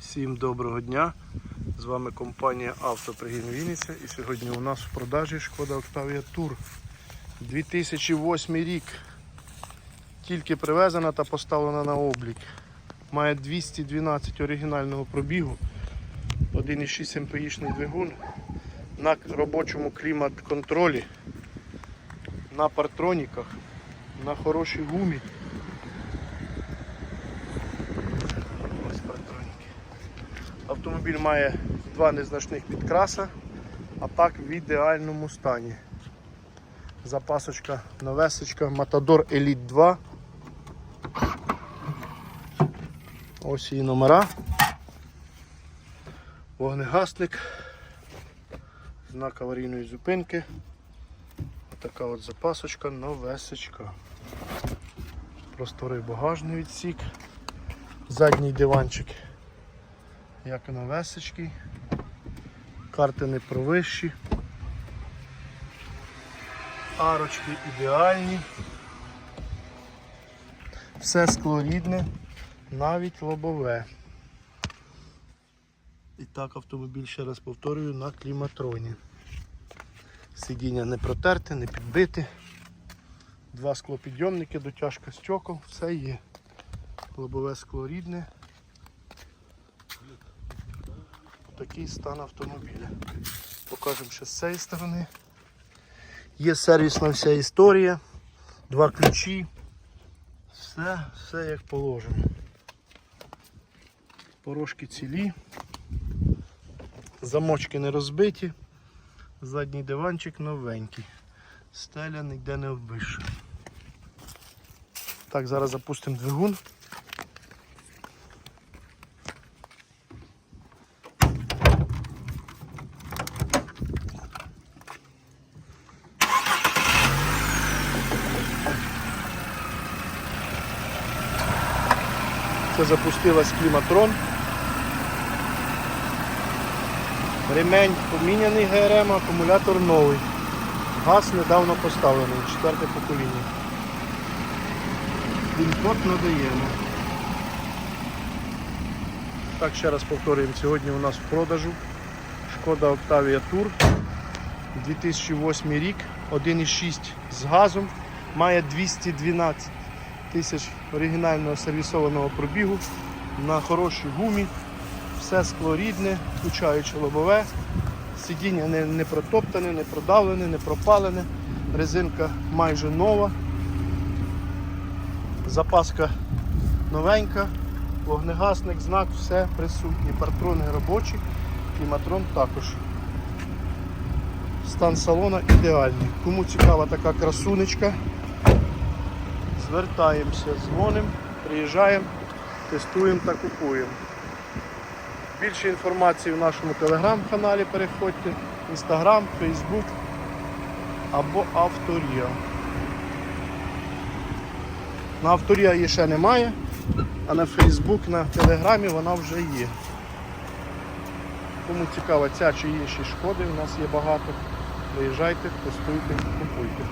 Всім доброго дня! З вами компанія Автопригін Вінниця і сьогодні у нас в продажі Шкода Octavia Tour 2008 рік. Тільки привезена та поставлена на облік. Має 212 оригінального пробігу, 1,6 МПІшний двигун на робочому клімат-контролі, на партроніках, на хорошій гумі. Ось партроніки. Автомобіль має два незначних підкраса, а так в ідеальному стані. Запасочка новесочка Matador Elite 2. Ось її номера. Вогнегасник. Знак аварійної зупинки. Така от запасочка новесочка. Просторий багажний відсік. Задній диванчик як новесечки. Карти не провищі. Арочки ідеальні. Все скло рідне, навіть лобове. І так автомобіль, ще раз повторюю, на кліматроні. Сидіння не протерте, не підбите. Два склопідйомники, дотяжка стекол, все є. Лобове скло рідне. Такий стан автомобіля. Покажемо ще з цієї сторони. Є сервісна вся історія, два ключі. Все, все як положено. Порожки цілі, замочки не розбиті, задній диванчик новенький. Стеля ніде не обвища. Так, зараз запустимо двигун. Це запустилась кліматрон. Ремень поміняний ГРМ, акумулятор новий. Газ недавно поставлений, четверте покоління. Він-код надаємо. Так, ще раз повторюємо, сьогодні у нас в продажу Шкода Octavia Tour 2008 рік, 1,6 з газом, має 212 тисяч оригінального сервісованого пробігу на хорошій гумі, все скло рідне, включаючи лобове, сидіння не, не протоптане, не продавлене, не пропалене, резинка майже нова, запаска новенька, вогнегасник, знак, все присутні, партрони робочі, кліматрон також. Стан салона ідеальний. Кому цікава така красунечка, звертаємося, дзвонимо, приїжджаємо, тестуємо та купуємо. Більше інформації в нашому телеграм-каналі переходьте, інстаграм, фейсбук або Авторія. На Авторія її ще немає, а на Фейсбук, на Телеграмі вона вже є. Кому цікава ця чи інші шкоди, у нас є багато. Приїжджайте, тестуйте, купуйте.